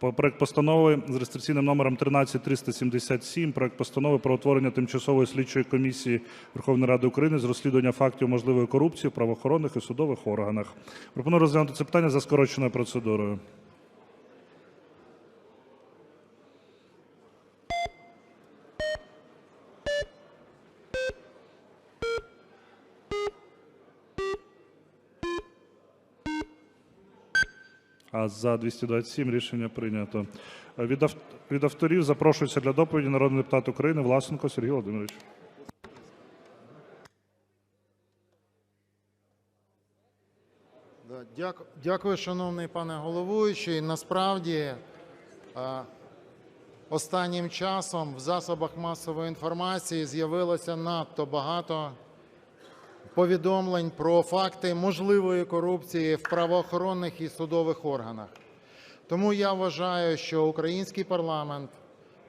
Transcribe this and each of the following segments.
Проект постанови з реєстраційним номером 13377, проект постанови про утворення тимчасової слідчої комісії Верховної Ради України з розслідування фактів можливої корупції в правоохоронних і судових органах. Пропоную розглянути це питання за скороченою процедурою. А за 227 рішення прийнято. Е, Від, ав- від авторів запрошується для доповіді народний депутат України Власенко Сергій Володимирович. Дякую, шановний пане головуючий. Насправді, е, останнім часом в засобах масової інформації з'явилося надто багато повідомлень про факти можливої корупції в правоохоронних і судових органах. Тому я вважаю, що український парламент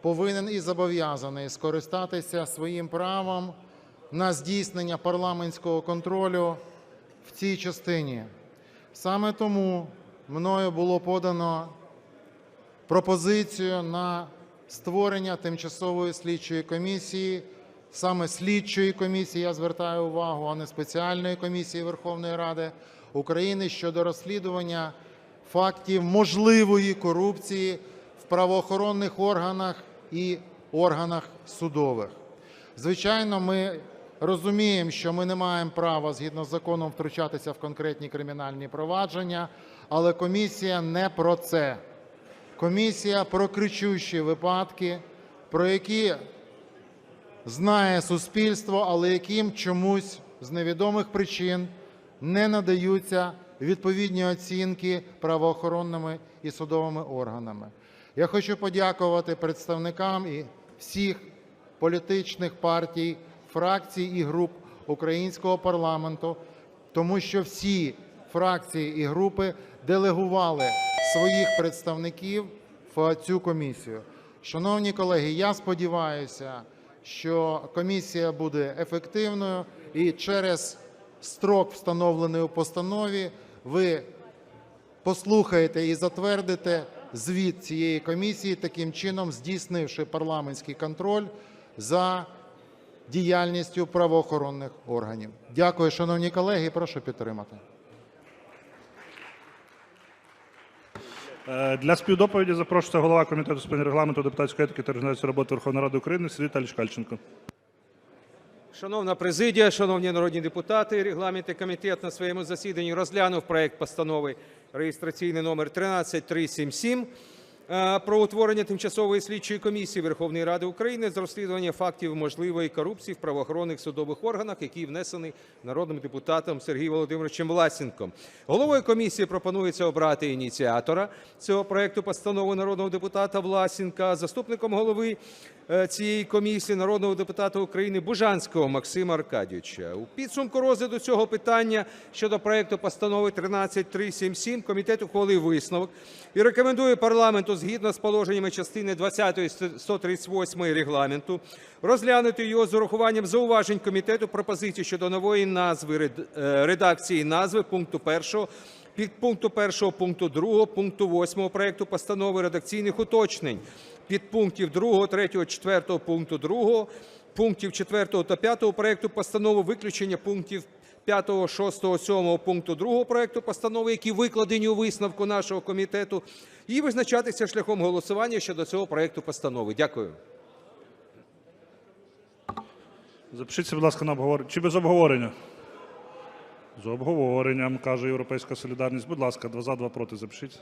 повинен і зобов'язаний скористатися своїм правом на здійснення парламентського контролю в цій частині. Саме тому мною було подано пропозицію на створення тимчасової слідчої комісії, саме слідчої комісії, я звертаю увагу, а не спеціальної комісії Верховної Ради України щодо розслідування фактів можливої корупції в правоохоронних органах і органах судових. Звичайно, ми розуміємо, що ми не маємо права згідно з законом втручатися в конкретні кримінальні провадження, але комісія не про це. Комісія про кричущі випадки, про які знає суспільство, але яким чомусь з невідомих причин не надаються відповідні оцінки правоохоронними і судовими органами. Я хочу подякувати представникам і всіх політичних партій, фракцій і груп українського парламенту, тому що всі фракції і групи делегували своїх представників в цю комісію. Шановні колеги, я сподіваюся, що комісія буде ефективною і через строк, встановлений у постанові, ви послухаєте і затвердите звіт цієї комісії, таким чином здійснивши парламентський контроль за діяльністю правоохоронних органів. Дякую, шановні колеги. Прошу підтримати. Для співдоповіді запрошується голова комітету з питань регламенту, депутатської етики та організації роботи Верховної Ради України Сергій Віталійович Кальченко. Шановна президія, шановні народні депутати, регламентний комітет на своєму засіданні розглянув проект постанови реєстраційний номер 13377 е, про утворення тимчасової слідчої комісії Верховної Ради України з розслідування фактів можливої корупції в правоохоронних судових органах, який внесений народним депутатом Сергієм Володимировичем Власенком. Головою комісії пропонується обрати ініціатора цього проекту постанови народного депутата Власенка, заступником голови е, цієї комісії народного депутата України Бужанського Максима Аркадійовича. У підсумку розгляду цього питання щодо проекту постанови 13377 комітет ухвалив висновок і рекомендує парламенту згідно з положеннями частини 20 138 регламенту розглянути його з урахуванням зауважень комітету пропозицій щодо нової назви е, редакції назви пункту 1 підпункту 1 пункту 2 пункту 8 проекту постанови редакційних уточнень підпунктів 2, 3, 4 пункту 2, пунктів 4 та 5 проекту постанови виключення пунктів 5, 6, 7 пункту 2 проекту постанови, які викладені у висновку нашого комітету, і визначатися шляхом голосування щодо цього проекту постанови. Дякую. Запишіться, будь ласка, на обговорення. Чи без обговорення? З обговоренням, каже Європейська солідарність. Будь ласка, два за, два проти. Запишіться.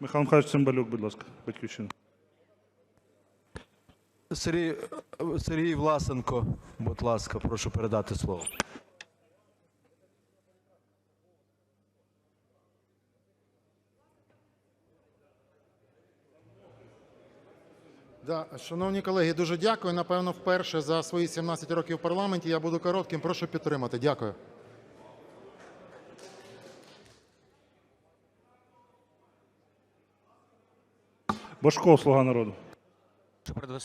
Михайло Михайлович Цимбалюк, будь ласка, батьківщина. Сергій, Сергій Власенко, будь ласка, прошу передати слово. Да, шановні колеги, дуже дякую. Напевно, вперше за свої 17 років в парламенті я буду коротким. Прошу підтримати. Дякую. Бошко, слуга народу.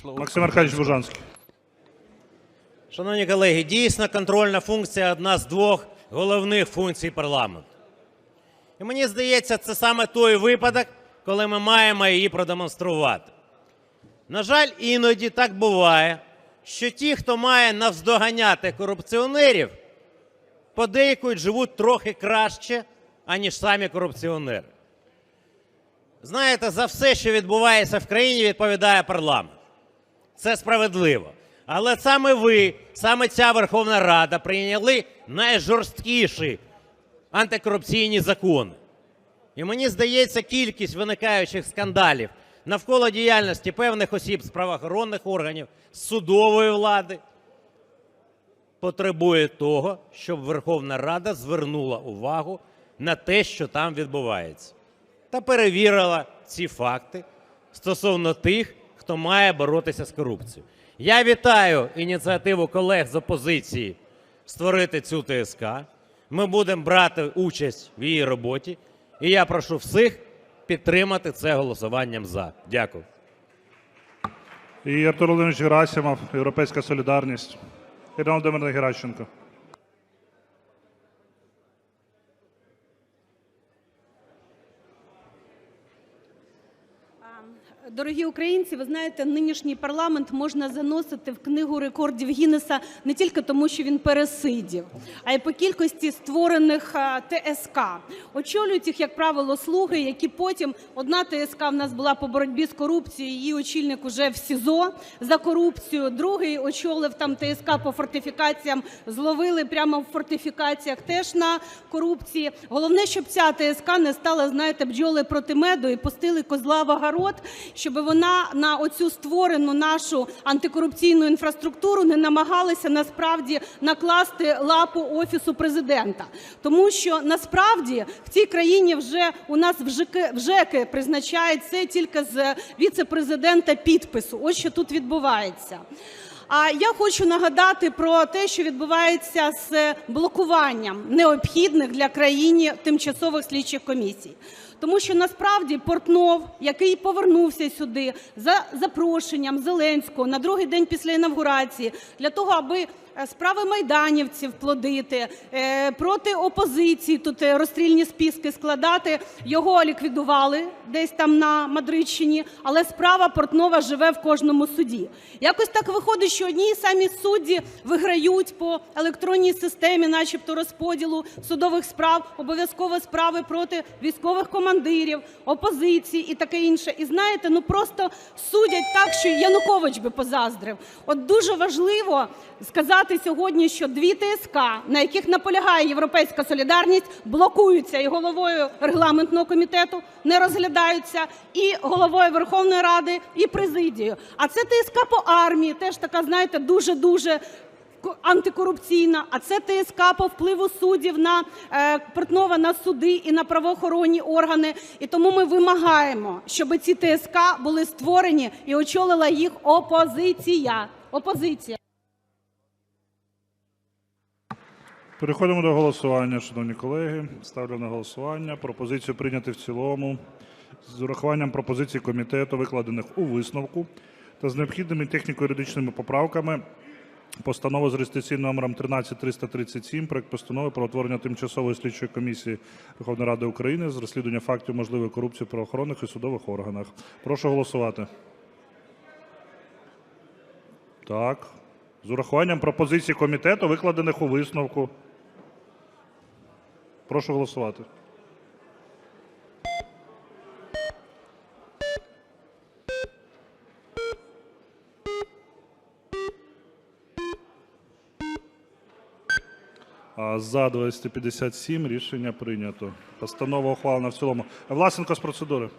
Максим Аркадійович Бужанський. Шановні колеги, дійсно контрольна функція одна з двох головних функцій парламенту. І мені здається, це саме той випадок, коли ми маємо її продемонструвати. На жаль, іноді так буває, що ті, хто має навздоганяти корупціонерів, подейкують живуть трохи краще, аніж самі корупціонери. Знаєте, за все, що відбувається в країні, відповідає парламент. Це справедливо. Але саме ви, саме ця Верховна Рада прийняли найжорсткіші антикорупційні закони. І мені здається, кількість виникаючих скандалів навколо діяльності певних осіб з правоохоронних органів, з судової влади потребує того, щоб Верховна Рада звернула увагу на те, що там відбувається, та перевірила ці факти стосовно тих, хто має боротися з корупцією. Я вітаю ініціативу колег з опозиції створити цю ТСК. Ми будемо брати участь в її роботі. І я прошу всіх підтримати це голосуванням за. Дякую. І Артур Володимирович Герасимов, Європейська Солідарність. Ірина Володимирівна Геращенко. Дорогі українці, ви знаєте, нинішній парламент можна заносити в книгу рекордів Гіннеса не тільки тому, що він пересидів, а й по кількості створених ТСК. Очолюють їх, як правило, слуги, які потім одна ТСК в нас була по боротьбі з корупцією. Її очільник уже в СІЗО за корупцію. Другий очолив там ТСК по фортифікаціям, зловили прямо в фортифікаціях теж на корупції. Головне, щоб ця ТСК не стала, знаєте, бджоли проти меду і пустили козла в огород, щоб вона на оцю створену нашу антикорупційну інфраструктуру не намагалася насправді накласти лапу офісу президента, тому що насправді в цій країні вже у нас в ЖЕКи призначають це тільки з віце-президента підпису. Ось що тут відбувається. А я хочу нагадати про те, що відбувається з блокуванням необхідних для країни тимчасових слідчих комісій. Тому що насправді Портнов, який повернувся сюди за запрошенням Зеленського на другий день після інавгурації, для того, аби е, справи майданівців плодити, е, проти опозиції тут е, розстрільні списки складати, його ліквідували десь там на Мадридщині, але справа Портнова живе в кожному суді. Якось так виходить, що одні й самі судді виграють по електронній системі, начебто розподілу судових справ, обов'язково справи проти військових командирів, опозиції і таке інше. І знаєте, ну просто судять так, що Янукович би позаздрив. От дуже важливо сказати сьогодні, що дві ТСК, на яких наполягає Європейська солідарність, блокуються і головою регламентного комітету не розглядаються, і головою Верховної Ради, і президією. А це ТСК по армії, теж така, знаєте, дуже дуже антикорупційна, а це ТСК по впливу суддів на е, Портнова на суди і на правоохоронні органи. І тому ми вимагаємо, щоб ці ТСК були створені і очолила їх опозиція. Опозиція. Переходимо до голосування, шановні колеги. Ставлю на голосування пропозицію прийняти в цілому з урахуванням пропозицій комітету, викладених у висновку, та з необхідними техніко-юридичними поправками постанову з реєстраційним номером 13337 проект постанови про утворення тимчасової слідчої комісії Верховної Ради України з розслідування фактів можливої корупції в правоохоронних і судових органах. Прошу голосувати. Так. З урахуванням пропозицій комітету, викладених у висновку. Прошу голосувати. За 257 рішення прийнято. Постанова ухвалена в цілому. Власенко з процедури.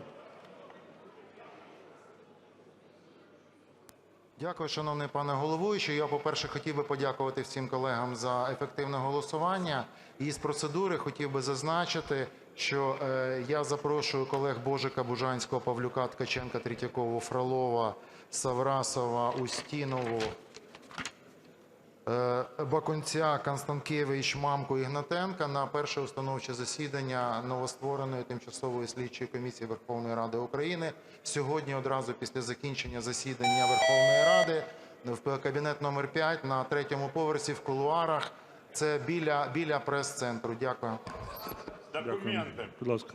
Дякую, шановний пане головуючий. Я, по-перше, хотів би подякувати всім колегам за ефективне голосування. І з процедури хотів би зазначити, що е, я запрошую колег Божика, Бужанського, Павлюка, Ткаченка, Третьякову, Фролова, Саврасова, Устінову, Бакунця, Констанкевич, Мамку, Ігнатенка на перше установче засідання новоствореної тимчасової слідчої комісії Верховної Ради України. Сьогодні, одразу після закінчення засідання Верховної Ради, в кабінет номер 5 на третьому поверсі в кулуарах. Це біля, біля прес-центру. Дякую. Дякую. Будь ласка.